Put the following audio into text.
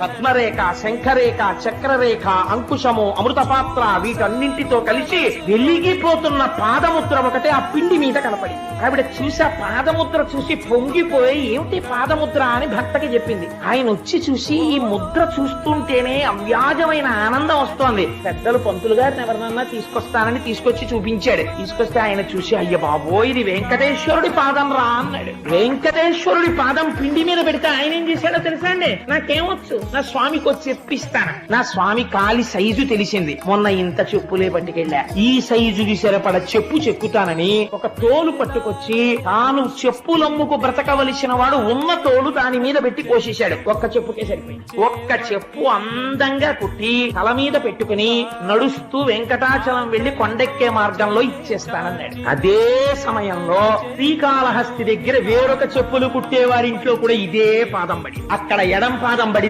పద్మరేఖ శంఖరేఖ చక్రరేఖ అంకుశము అమృతపాత్ర వీటన్నింటితో కలిసి వెలిగిపోతున్న పాదముద్ర ఒకటే ఆ పిండి మీద కనపడి ఆవిడ చూసి ఆ పాదముద్ర చూసి పొంగిపోయి ఏమిటి పాదముద్ర? అని భర్తకి చెప్పింది. ఆయన వచ్చి చూసి ఈ ముద్ర చూస్తుంటేనే అవ్యాజమైన ఆనందం వస్తోంది. పెద్దలు పంతులు గారిని ఎవరినన్నా తీసుకొస్తానని తీసుకొచ్చి చూపించాడు. తీసుకొస్తే ఆయన చూసి అయ్య బాబో ఇది వెంకటేశ్వరుడి పాదం రా అన్నాడు. వెంకటేశ్వరుడి పాదం పిండి మీద పెడితే ఆయన ఏం చేశాడో తెలుసా అండి? నాకేమొచ్చు నా స్వామికి వచ్చి చెప్పిస్తాను. నా స్వామి కాలి సైజు తెలిసింది. మొన్న ఇంత చెప్పులే పట్టుకెళ్ళా. ఈ సైజుకి సరిపడ చెప్పు చెక్కుతానని ఒక తోలు పట్టుకొచ్చి తాను చెప్పులమ్ముకు బ్రతకవలసిన వాడు ఉన్న తోలు దాని మీద పెట్టి కోసేశాడు. ఒక్క చెప్పుకే సరిపోయింది. ఒక్క చెప్పు అందంగా కుట్టి తల మీద పెట్టుకుని నడుస్తూ వెంకటాచలం వెళ్ళి కొండెక్కే మార్గంలో ఇచ్చేస్తానన్నాడు. అదే సమయంలో శ్రీకాళహస్తి దగ్గర వేరొక చెప్పులు కుట్టేవారింట్లో కూడా ఇదే పాదం పడి అక్కడ ఎడం పాదం పడి